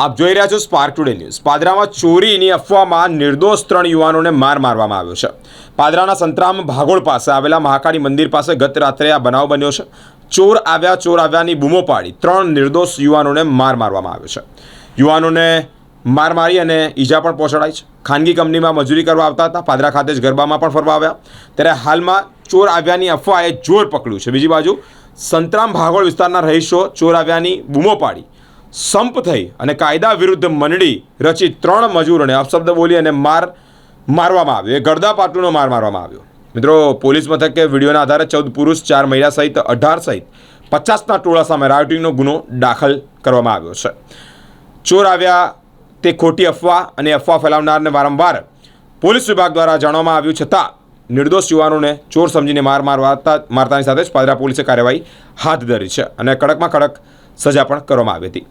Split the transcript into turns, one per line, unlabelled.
આપ જોઈ રહ્યા છો સ્પાર્ક ટુડે ન્યૂઝ પાદરામાં ચોરીની અફવામાં નિર્દોષ ત્રણ યુવાનોને માર મારવામાં આવ્યો છે. પાદરાના સંતરામ ભાગોળ પાસે આવેલા મહાકાળી મંદિર પાસે ગત રાત્રે આ બનાવ બન્યો છે. ચોર આવ્યા, ચોર આવ્યાની બૂમો પાડી ત્રણ નિર્દોષ યુવાનોને માર મારવામાં આવ્યો છે. યુવાનોને માર મારી અને ઈજા પણ પહોંચાડાઈ છે. ખાનગી કંપનીમાં મજૂરી કરવા આવતા હતા. પાદરા ખાતે જ ગરબામાં પણ ફરવા આવ્યા. ત્યારે હાલમાં ચોર આવ્યાની અફવાએ જોર પકડ્યું છે. બીજી બાજુ સંતરામ ભાગોળ વિસ્તારના રહીશો ચોર આવ્યાની બૂમો પાડી સંપ થઈ અને કાયદા વિરુદ્ધ મંડળી રચી ત્રણ મજૂરોને અપશબ્દ બોલી અને માર મારવામાં આવ્યો. એ ગરદા પાટુનો માર મારવામાં આવ્યો. મિત્રો, પોલીસ મથકે વિડીયોના આધારે ચૌદ પુરુષ, ચાર મહિલા સહિત અઢાર સહિત પચાસના ટોળા સામે રાયોટિંગનો ગુનો દાખલ કરવામાં આવ્યો છે. ચોર આવ્યા તે ખોટી અફવા અને અફવા ફેલાવનારને વારંવાર પોલીસ વિભાગ દ્વારા જાણવામાં આવ્યું છતાં નિર્દોષ યુવાનોને ચોર સમજીને માર મારવાતા મારતાની સાથે જ પાદરા પોલીસે કાર્યવાહી હાથ ધરી છે અને કડકમાં કડક સજા પણ કરવામાં આવી હતી.